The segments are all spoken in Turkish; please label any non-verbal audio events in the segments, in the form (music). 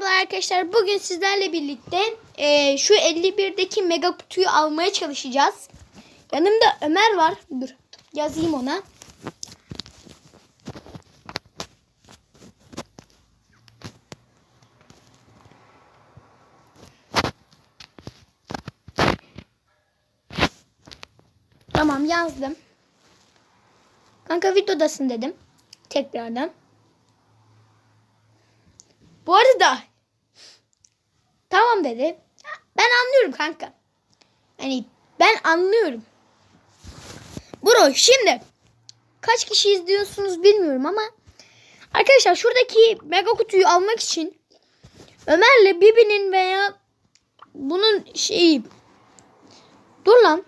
Merhaba arkadaşlar bugün sizlerle birlikte e, şu 51'deki mega kutuyu almaya çalışacağız. Yanımda Ömer var. Dur yazayım ona. Tamam yazdım. Kanka videodasın dedim. Tekrardan. Bu arada tamam dedi. Ben anlıyorum kanka. Hani ben anlıyorum. Bro şimdi kaç kişi izliyorsunuz bilmiyorum ama arkadaşlar şuradaki mega kutuyu almak için Ömer'le Bibi'nin veya bunun şeyi dur lan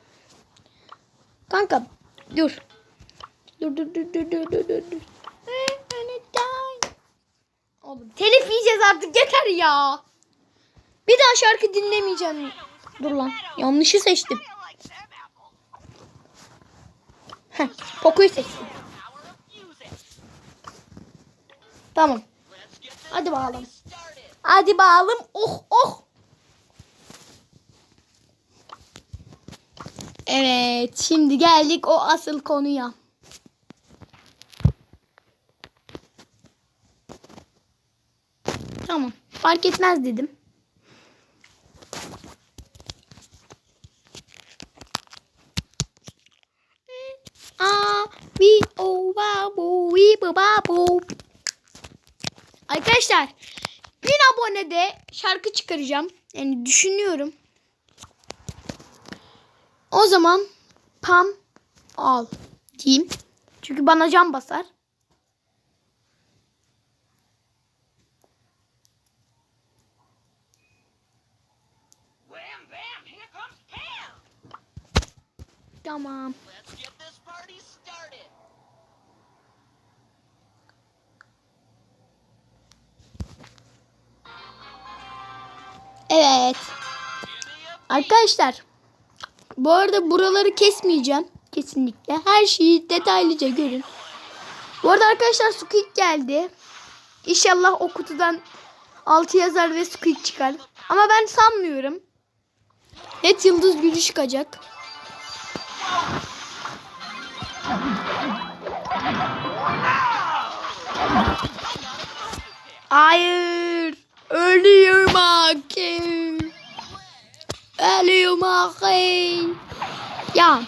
kanka dur dur dur dur dur dur dur dur Oğlum telif yiyeceğiz artık yeter ya. Bir daha şarkı dinlemeyeceğim. Dur lan yanlışı seçtim. Heh, Poco'yu seçtim. Tamam. Hadi bakalım. Hadi bakalım. Oh oh. Evet şimdi geldik o asıl konuya. Tamam. Fark etmez dedim. Arkadaşlar, bin abonede şarkı çıkaracağım. Yani düşünüyorum. O zaman pam al diyeyim. Çünkü bana can basar. Evet. Arkadaşlar bu arada buraları kesmeyeceğim kesinlikle. Her şeyi detaylıca görün. Bu arada arkadaşlar Squeak geldi. İnşallah o kutudan 6 yazar ve Squeak çıkar. Ama ben sanmıyorum. Net yıldız gücü çıkacak. Hayır. Ölüyorum hakim. Ölüyorum hakim. Ya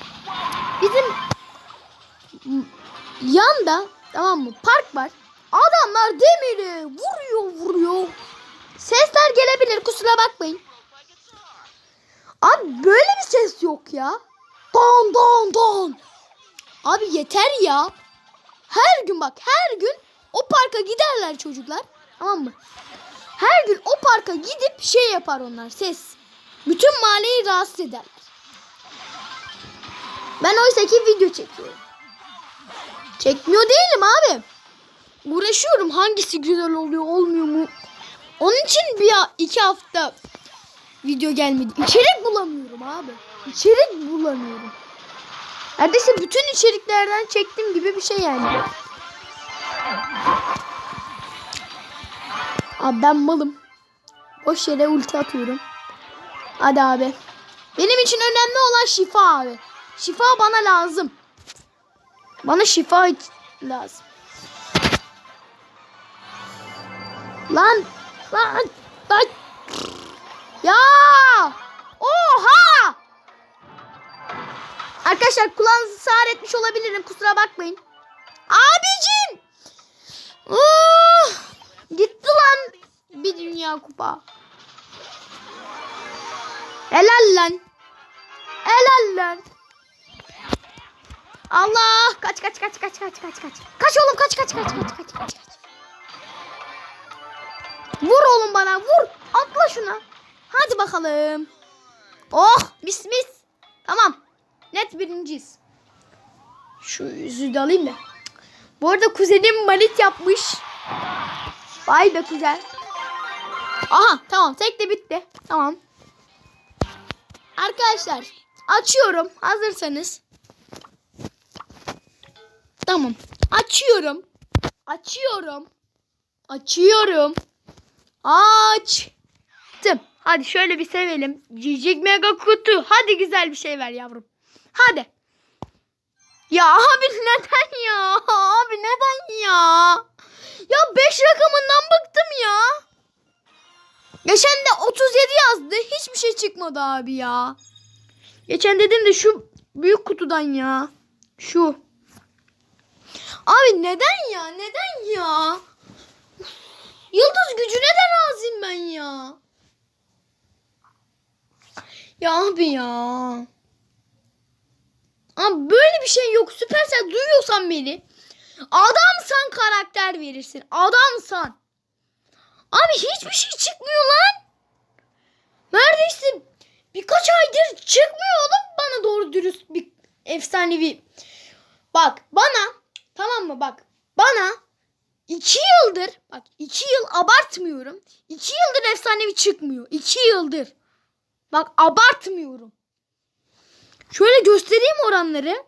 bizim yanda tamam mı park var. Adamlar demiri vuruyor vuruyor. Sesler gelebilir kusura bakmayın. Abi böyle bir ses yok ya. Don don don. Abi yeter ya. Her gün bak her gün o parka giderler çocuklar. Tamam mı? Her gün o parka gidip şey yapar onlar ses. Bütün mahalleyi rahatsız ederler. Ben oysa ki video çekiyorum. Çekmiyor değilim abi. Uğraşıyorum hangisi güzel oluyor olmuyor mu? Onun için bir iki hafta video gelmedi. İçerik bulamıyorum abi. İçerik bulamıyorum. Neredeyse bütün içeriklerden çektiğim gibi bir şey yani. Abi ben malım. Boş yere ulti atıyorum. Hadi abi. Benim için önemli olan şifa abi. Şifa bana lazım. Bana şifa lazım. Lan. Lan. Lan. Ya. Oha. Arkadaşlar kulağınızı sağır etmiş olabilirim. Kusura bakmayın. Abicim. Uh, gitti lan. Bir dünya kupa. Helal lan. Helal lan. Allah kaç kaç kaç kaç kaç kaç kaç. Kaç oğlum kaç kaç kaç kaç kaç kaç kaç. Vur oğlum bana vur. Atla şuna. Hadi bakalım. Oh mis mis. Tamam. Net birinciyiz. Şu yüzüğü de alayım da. Bu arada kuzenim malit yapmış. Vay be kuzen. Aha tamam tek de bitti. Tamam. Arkadaşlar açıyorum hazırsanız. Tamam. Açıyorum. Açıyorum. Açıyorum. Açtım. Hadi şöyle bir sevelim. Cicik mega kutu. Hadi güzel bir şey ver yavrum. Hadi. Ya abi neden ya? Abi neden ya? Ya 5 rakamından bıktım ya. Geçen de 37 yazdı. Hiçbir şey çıkmadı abi ya. Geçen dedim de şu büyük kutudan ya. Şu. Abi neden ya? Neden ya? Yıldız gücüne de razıyım ben ya. Ya abi ya. Abi böyle bir şey yok. Süpersel duyuyorsan beni. Adamsan karakter verirsin. Adamsan. Abi hiçbir şey çıkmıyor lan. Neredeyse birkaç aydır çıkmıyor oğlum bana doğru dürüst bir efsanevi. Bak bana tamam mı bak bana iki yıldır bak iki yıl abartmıyorum. iki yıldır efsanevi çıkmıyor. iki yıldır. Bak abartmıyorum. Şöyle göstereyim oranları.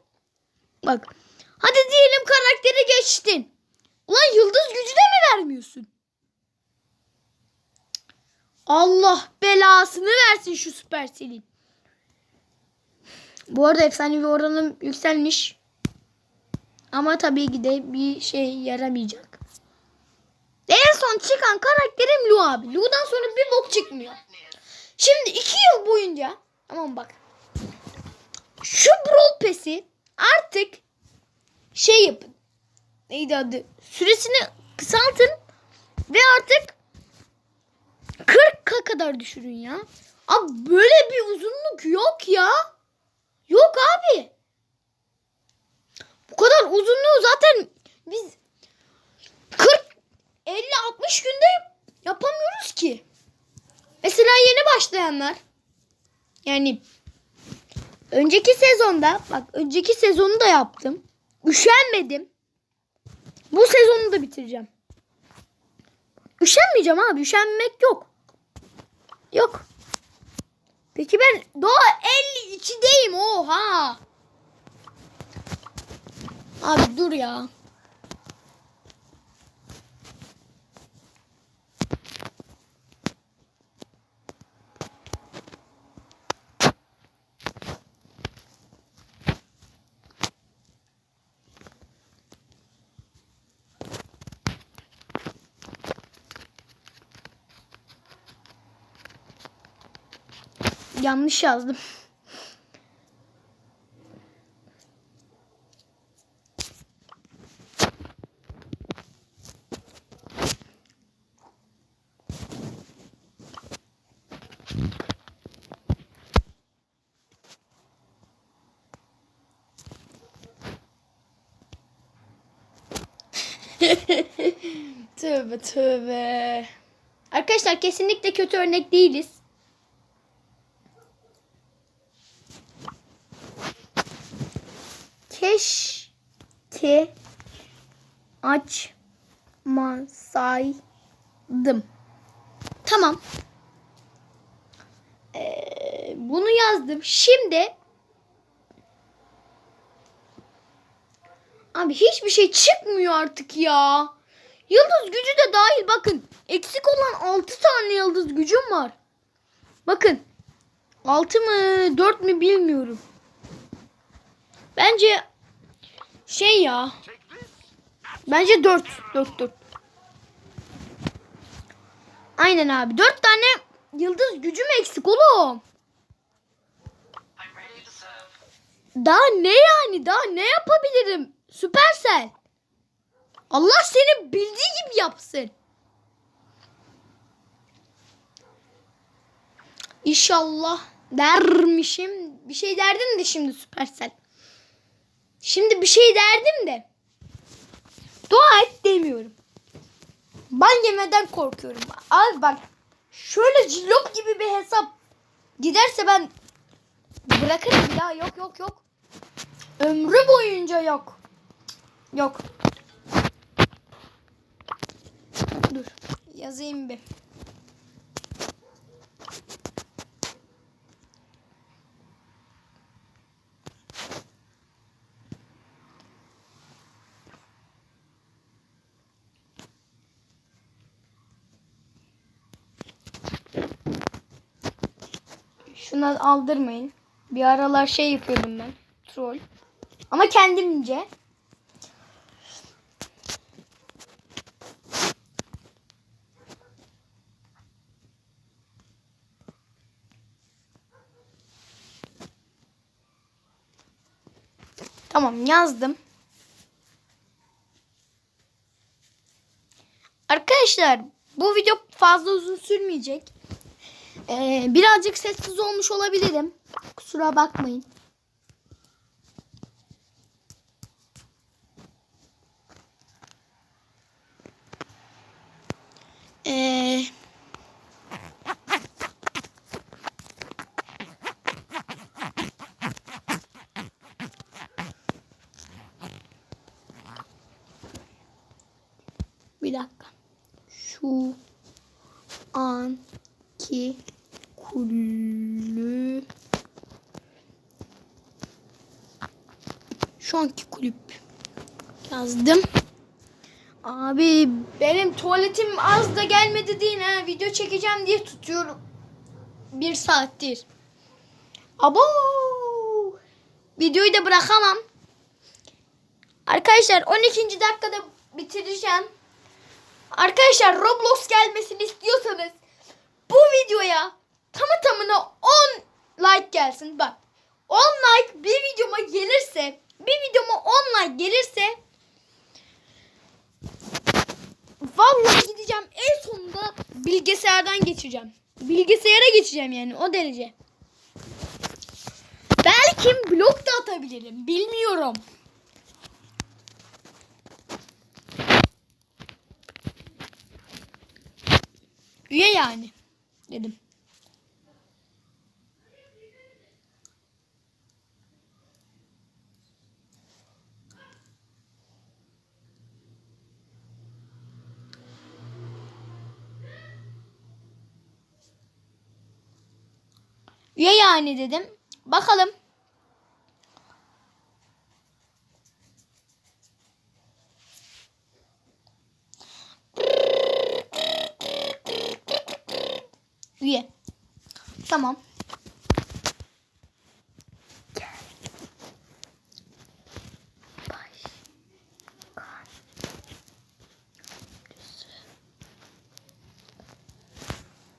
Bak. Hadi diyelim karakteri geçtin. Ulan yıldız gücü de mi vermiyorsun? Allah belasını versin şu Supercell'in. Bu arada efsanevi oranım yükselmiş. Ama tabii ki de bir şey yaramayacak. En son çıkan karakterim Lu abi. Lu'dan sonra bir bok çıkmıyor. Şimdi iki yıl boyunca tamam bak. Şu Brawl Pass'i artık şey yapın. Neydi adı? Süresini kısaltın ve artık 40'a kadar düşürün ya. Abi böyle bir uzunluk yok ya. Yok abi. Bu kadar uzunluğu zaten biz 40 50 60 günde yapamıyoruz ki. Mesela yeni başlayanlar yani önceki sezonda bak önceki sezonu da yaptım. Üşenmedim. Bu sezonu da bitireceğim. Üşenmeyeceğim abi. Üşenmek yok. Yok. Peki ben doğa 52'deyim. Oha. Abi dur ya. Yanlış yazdım. (laughs) tövbe tövbe. Arkadaşlar kesinlikle kötü örnek değiliz. Açmasaydım. Tamam. Ee, bunu yazdım. Şimdi Abi hiçbir şey çıkmıyor artık ya. Yıldız gücü de dahil bakın. Eksik olan 6 tane yıldız gücüm var. Bakın. 6 mı 4 mü bilmiyorum. Bence şey ya. Bence 4. 4 4. Aynen abi. 4 tane yıldız gücüm eksik oğlum. Daha ne yani? Daha ne yapabilirim? Süpersel. Allah seni bildiği gibi yapsın. İnşallah dermişim. Bir şey derdim de şimdi Süpersel. Şimdi bir şey derdim de. Dua et demiyorum. Ben yemeden korkuyorum. Abi bak. Şöyle cillop gibi bir hesap giderse ben bırakırım daha. Yok yok yok. Ömrü boyunca yok. Yok. Dur. Yazayım bir. Şuna aldırmayın. Bir aralar şey yapıyordum ben. Troll. Ama kendimce. Tamam yazdım. Arkadaşlar bu video fazla uzun sürmeyecek. Ee, birazcık sessiz olmuş olabilirim. Kusura bakmayın. Ee, bir dakika. Şu anki kulüp şu anki kulüp yazdım. Abi benim tuvaletim az da gelmedi değil ha. Video çekeceğim diye tutuyorum. Bir saattir. Abo. Videoyu da bırakamam. Arkadaşlar 12. dakikada bitireceğim. Arkadaşlar Roblox gelmesini istiyorsanız bu videoya tamı tamına 10 like gelsin. Bak 10 like bir videoma gelirse bir videoma 10 like gelirse vallahi gideceğim en sonunda bilgisayardan geçeceğim. Bilgisayara geçeceğim yani o derece. Belki blok da atabilirim. Bilmiyorum. Üye yani dedim. Üye yani dedim. Bakalım. Üye. Tamam.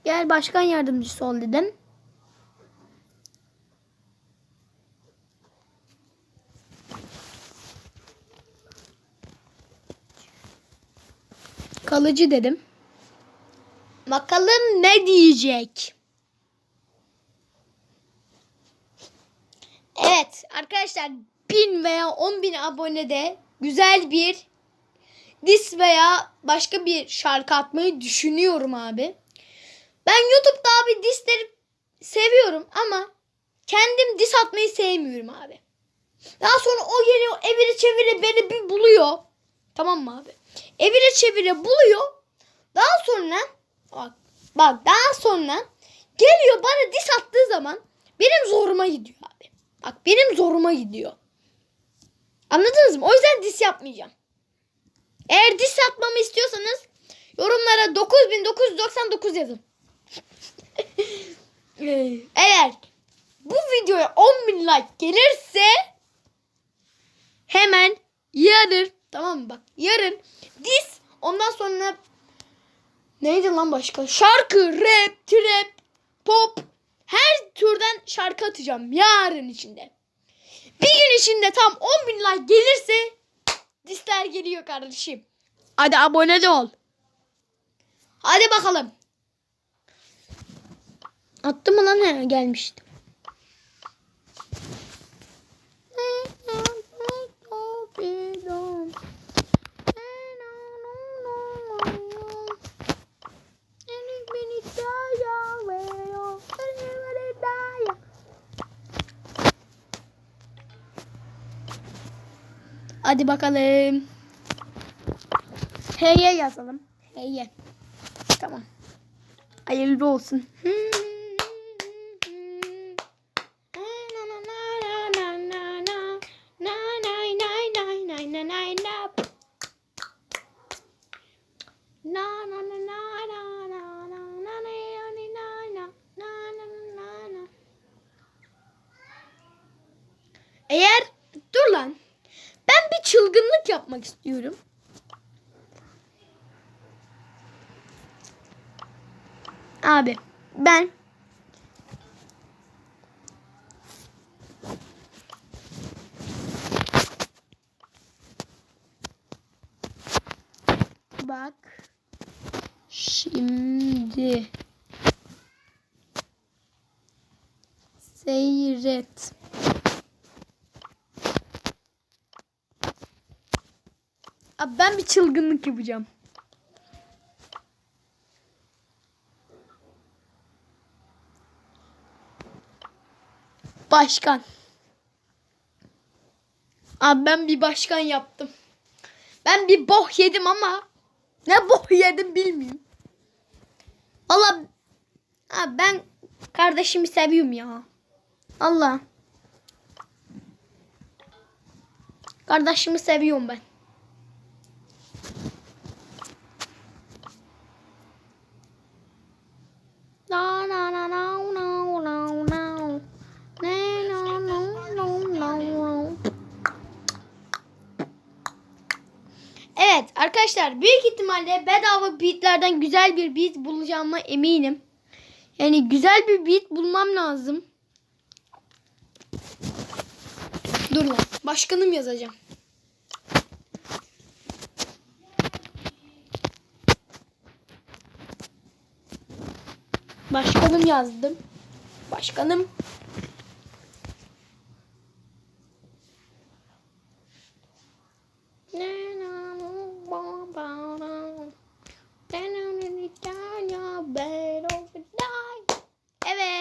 Gel başkan yardımcısı ol dedim. Kalıcı dedim. Bakalım ne diyecek. Evet arkadaşlar 1000 veya 10 bin abonede güzel bir dis veya başka bir şarkı atmayı düşünüyorum abi. Ben YouTube'da abi disleri seviyorum ama kendim dis atmayı sevmiyorum abi. Daha sonra o geliyor evire çevire beni bir buluyor. Tamam mı abi? Evire çevire buluyor. Daha sonra bak, bak daha sonra geliyor bana dis attığı zaman benim zoruma gidiyor abi. Bak benim zoruma gidiyor. Anladınız mı? O yüzden dis yapmayacağım. Eğer dis atmamı istiyorsanız yorumlara 9999 yazın. (laughs) Eğer bu videoya 10.000 like gelirse hemen yarın tamam mı? Bak yarın dis ondan sonra neydi lan başka? Şarkı rap trap pop her türden şarkı atacağım yarın içinde. Bir gün içinde tam 10.000 like gelirse disler geliyor kardeşim. Hadi abone de ol. Hadi bakalım. Attı mı lan? He gelmişti Hadi bakalım. Heye yazalım. Heye. Tamam. Hayırlı olsun. Eğer dur lan. Ben bir çılgınlık yapmak istiyorum. Abi ben Bak. Şimdi seyret. Abi ben bir çılgınlık yapacağım. Başkan. Abi ben bir başkan yaptım. Ben bir boh yedim ama ne boh yedim bilmiyorum. Valla abi ben kardeşimi seviyorum ya. Allah. Kardeşimi seviyorum ben. Arkadaşlar büyük ihtimalle bedava beatlerden güzel bir beat bulacağıma eminim. Yani güzel bir beat bulmam lazım. Dur lan başkanım yazacağım. Başkanım yazdım. Başkanım.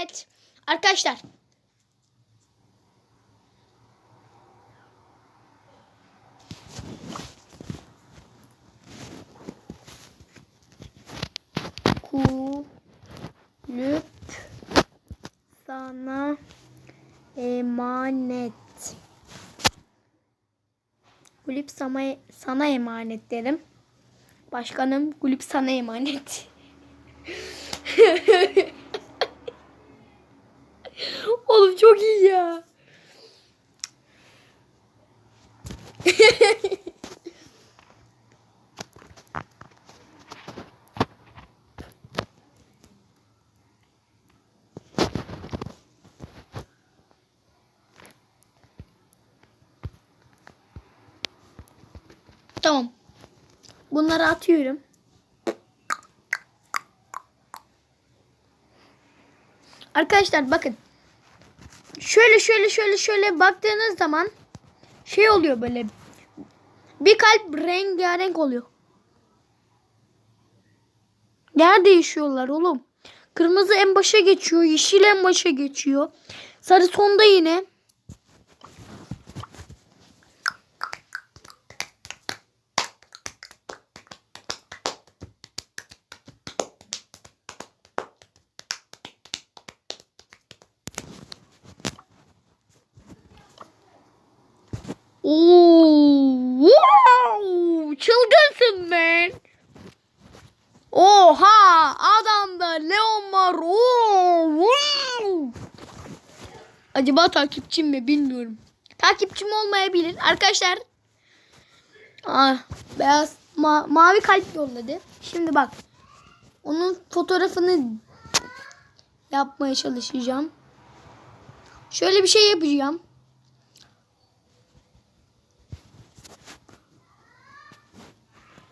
Evet. Arkadaşlar. Kulüp sana emanet. Kulüp sana, sana emanet derim. Başkanım kulüp sana emanet. (laughs) Oğlum çok iyi ya. (laughs) Tamam. Bunları atıyorum. Arkadaşlar bakın. Şöyle şöyle şöyle şöyle baktığınız zaman şey oluyor böyle. Bir kalp rengarenk oluyor. Yer değişiyorlar oğlum. Kırmızı en başa geçiyor. Yeşil en başa geçiyor. Sarı sonda yine. Oha, adamda Leon var. Oo. Acaba takipçim mi bilmiyorum. Takipçim olmayabilir. Arkadaşlar. Ah, beyaz ma- mavi kalp yolladı. Şimdi bak. Onun fotoğrafını yapmaya çalışacağım. Şöyle bir şey yapacağım.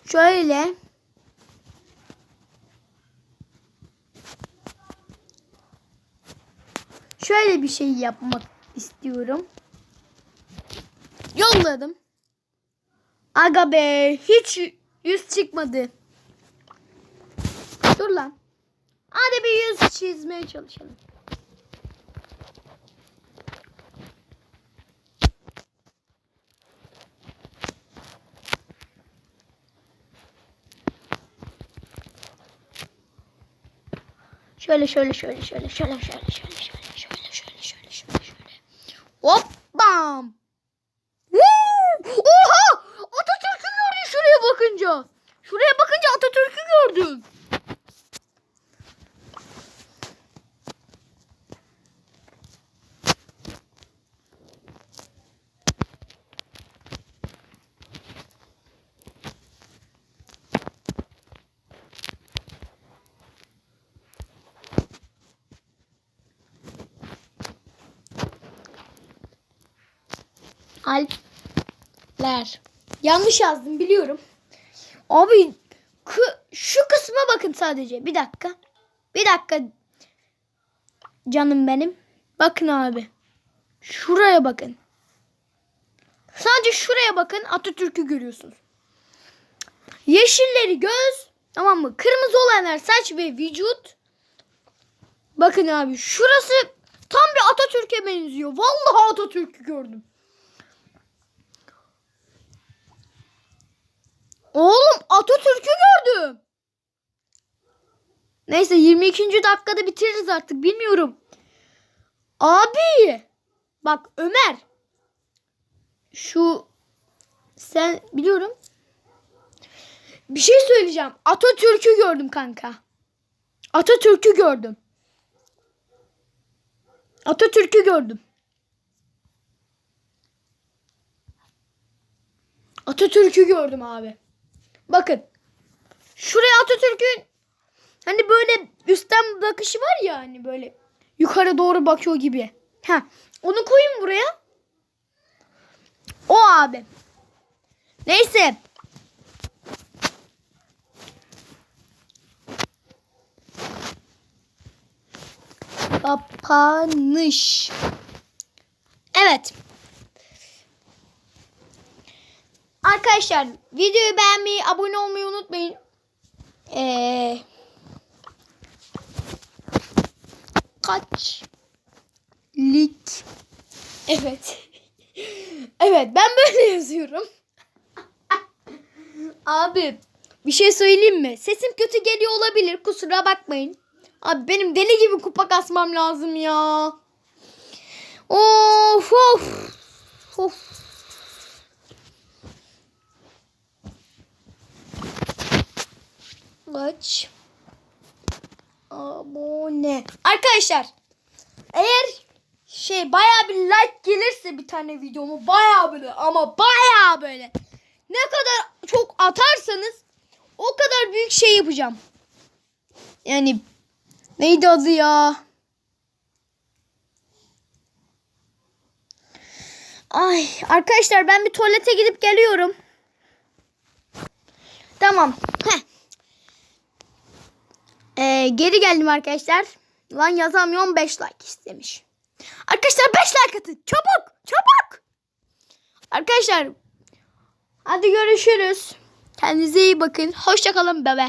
Şöyle. şöyle bir şey yapmak istiyorum. Yolladım. Aga be hiç yüz çıkmadı. Dur lan. Hadi bir yüz çizmeye çalışalım. Şöyle şöyle şöyle şöyle şöyle şöyle şöyle şöyle. What? Alpler. Yanlış yazdım biliyorum. Abi şu kısma bakın sadece. Bir dakika. Bir dakika. Canım benim. Bakın abi. Şuraya bakın. Sadece şuraya bakın Atatürk'ü görüyorsunuz. Yeşilleri göz. Tamam mı? Kırmızı olanlar saç ve vücut. Bakın abi şurası tam bir Atatürk'e benziyor. Vallahi Atatürk'ü gördüm. Oğlum Atatürk'ü gördüm. Neyse 22. dakikada bitiririz artık bilmiyorum. Abi bak Ömer şu sen biliyorum. Bir şey söyleyeceğim. Atatürk'ü gördüm kanka. Atatürk'ü gördüm. Atatürk'ü gördüm. Atatürk'ü gördüm abi. Bakın. Şuraya Atatürk'ün hani böyle üstten bakışı var ya hani böyle yukarı doğru bakıyor gibi. Ha, onu koyun buraya. O abi. Neyse. Kapanış. Evet. Arkadaşlar videoyu beğenmeyi, abone olmayı unutmayın. Ee, kaç lik? Evet. (laughs) evet ben böyle yazıyorum. (laughs) Abi bir şey söyleyeyim mi? Sesim kötü geliyor olabilir. Kusura bakmayın. Abi benim deli gibi kupa kasmam lazım ya. Of of. Of. Kaç abone. Arkadaşlar eğer şey baya bir like gelirse bir tane videomu baya böyle ama baya böyle ne kadar çok atarsanız o kadar büyük şey yapacağım. Yani neydi adı ya? Ay arkadaşlar ben bir tuvalete gidip geliyorum. Tamam. Heh. Ee, geri geldim arkadaşlar. Lan yazamıyorum 5 like istemiş. Arkadaşlar 5 like atın. Çabuk çabuk. Arkadaşlar hadi görüşürüz. Kendinize iyi bakın. Hoşçakalın bebe.